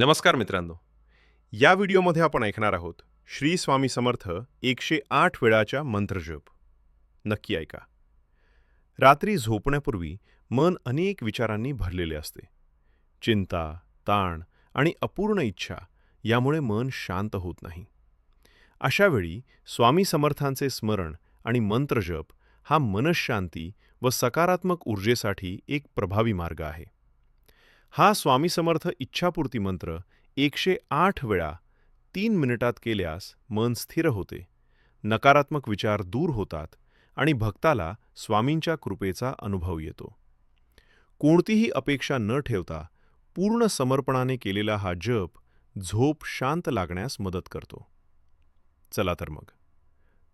नमस्कार मित्रांनो. या व्हिडिओमध्ये आपण ऐकणार आहोत श्री स्वामी समर्थ एकशे आठ वेळाच्या मंत्रजप. नक्की ऐका. रात्री झोपण्यापूर्वी मन अनेक विचारांनी भरलेले असते. चिंता ताण आणि अपूर्ण इच्छा यामुळे मन शांत होत नाही. अशावेळी स्वामी समर्थांचे स्मरण आणि मंत्रजप हा मनशांती व सकारात्मक ऊर्जेसाठी एक प्रभावी मार्ग आहे. हा स्वामी समर्थ इच्छापूर्ती मंत्र एकशे आठ वेळा तीन मिनिटात केल्यास मन स्थिर होते. नकारात्मक विचार दूर होतात आणि भक्ताला स्वामींच्या कृपेचा अनुभव येतो. कोणतीही अपेक्षा न ठेवता पूर्ण समर्पणाने केलेला हा जप झोप शांत लागण्यास मदत करतो. चला तर मग.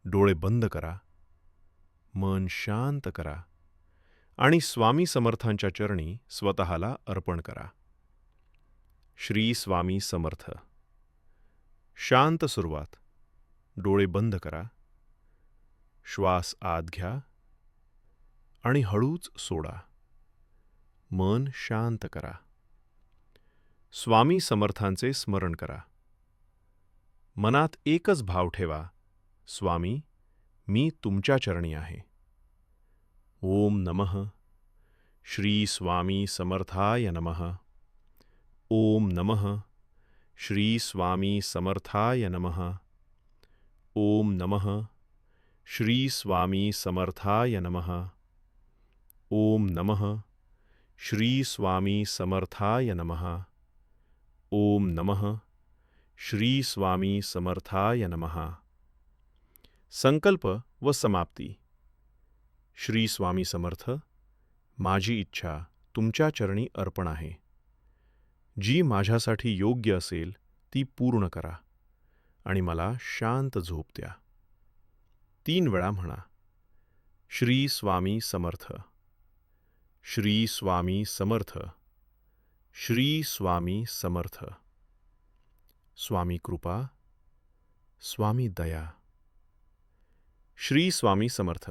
डोळे बंद करा. मन शांत करा. आणि स्वामी समर्थांच्या चरणी स्वतःला अर्पण करा. श्री स्वामी समर्थ. शांत सुरुवात. डोळे बंद करा. श्वास आत घ्या. आणि हळूच सोडा. मन शांत करा. स्वामी समर्थांचे स्मरण करा. मनात एकच भाव ठेवा. स्वामी मी तुमच्या चरणी आहे. ओम नमः। श्री स्वामी समर्थाय नमः। ओम नमः। श्री स्वामी समर्थाय नमः। ओम नमः। श्री स्वामी समर्थाय नमः। ओम नमः। श्री स्वामी समर्थाय नमः। ओम नमः। श्री स्वामी समर्थाय नमः। संकल्प व समाप्ती। श्री स्वामी समर्थ माझी इच्छा तुमच्या चरणी अर्पण आहे. जी माझ्यासाठी योग्य असेल ती पूर्ण करा आणि मला शांत झोप द्या. तीन वेळा म्हणा श्री स्वामी समर्थ श्री स्वामी समर्थ श्री स्वामी समर्थ. स्वामी कृपा स्वामी दया. श्री स्वामी समर्थ